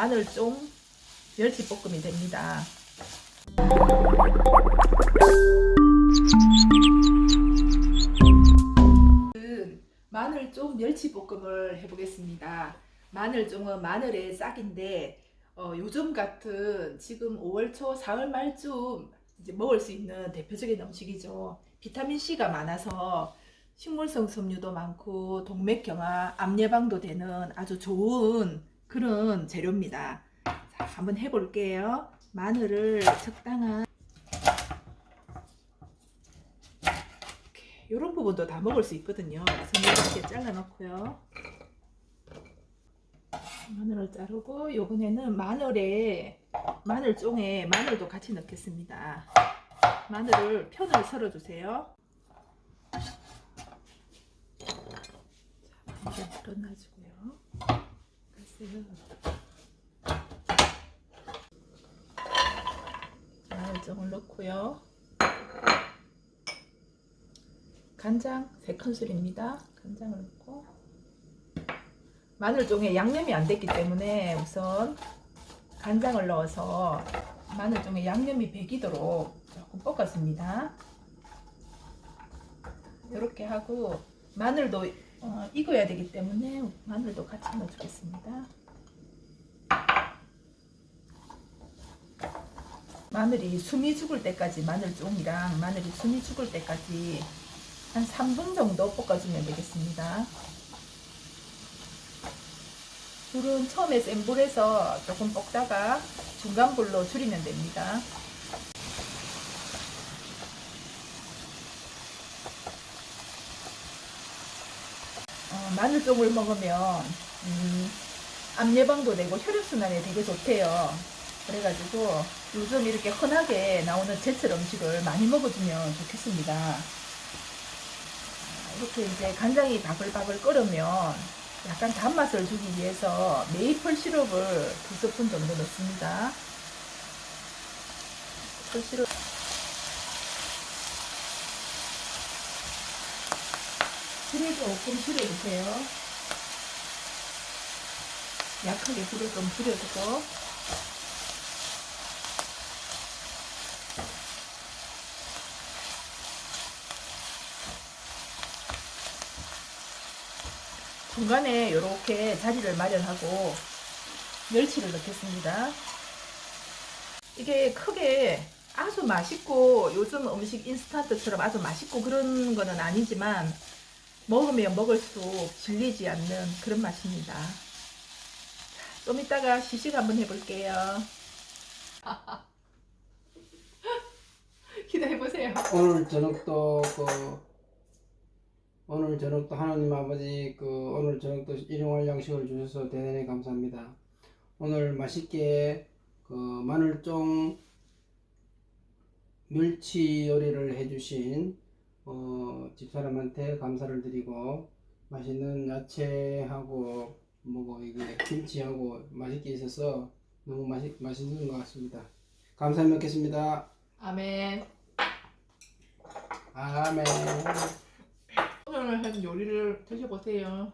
마늘쫑 멸치볶음이 됩니다. 마늘쫑 멸치볶음을 해보겠습니다. 마늘쫑은 마늘의 싹인데 어, 요즘 같은 지금 5월 초, 4월 말쯤 이제 먹을 수 있는 대표적인 음식이죠. 비타민 C가 많아서 식물성 섬유도 많고 동맥경화, 암 예방도 되는 아주 좋은 그런 재료입니다. 자, 한번 해볼게요. 마늘을 적당한 이런 부분도 다 먹을 수 있거든요. 그래서 이렇게 잘라 넣고요. 마늘을 자르고 요번에는 마늘에 마늘 종에 마늘도 같이 넣겠습니다. 마늘을 편을 썰어 주세요. 자, 이제 넣어놔주고요. 마늘종을 넣고요. 간장 3큰술입니다. 간장을 넣고 마늘종에 양념이 안 됐기 때문에 우선 간장을 넣어서 마늘종에 양념이 배기도록 조금 볶았습니다. 이렇게 하고 마늘도 어, 익어야 되기 때문에 마늘도 같이 넣어주겠습니다. 마늘이 숨이 죽을 때까지 마늘종이랑 마늘이 숨이 죽을 때까지 한 3분 정도 볶아주면 되겠습니다. 불은 처음에 센 불에서 조금 볶다가 중간 불로 줄이면 됩니다. 마늘종을 먹으면 음, 암 예방도 되고 혈액순환에 되게 좋대요. 그래가지고 요즘 이렇게 흔하게 나오는 제철 음식을 많이 먹어주면 좋겠습니다. 이렇게 이제 간장이 바글바글 끓으면 약간 단맛을 주기 위해서 메이플 시럽을 두 스푼 정도 넣습니다. 메이플 시럽 불을 조금 줄여주세요. 약하게 불을 좀 줄여주고 중간에 이렇게 자리를 마련하고 멸치를 넣겠습니다. 이게 크게 아주 맛있고 요즘 음식 인스턴트처럼 아주 맛있고 그런 거는 아니지만 먹으면 먹을수록 질리지 않는 그런 맛입니다. 자, 좀 이따가 시식 한번 해볼게요. 기대해보세요. 오늘 저녁도 그 오늘 저녁도 하나님 아버지 그 오늘 저녁도 일용할 양식을 주셔서 대단히 감사합니다. 오늘 맛있게 그 마늘쫑 멸치 요리를 해주신 어, 집사람한테 감사를 드리고 맛있는 야채하고 뭐고 이게 김치하고 맛있게 있어서 너무 맛있 맛있는 것 같습니다. 감사히 먹겠습니다. 아멘. 아멘. 오늘 한 요리를 드셔보세요.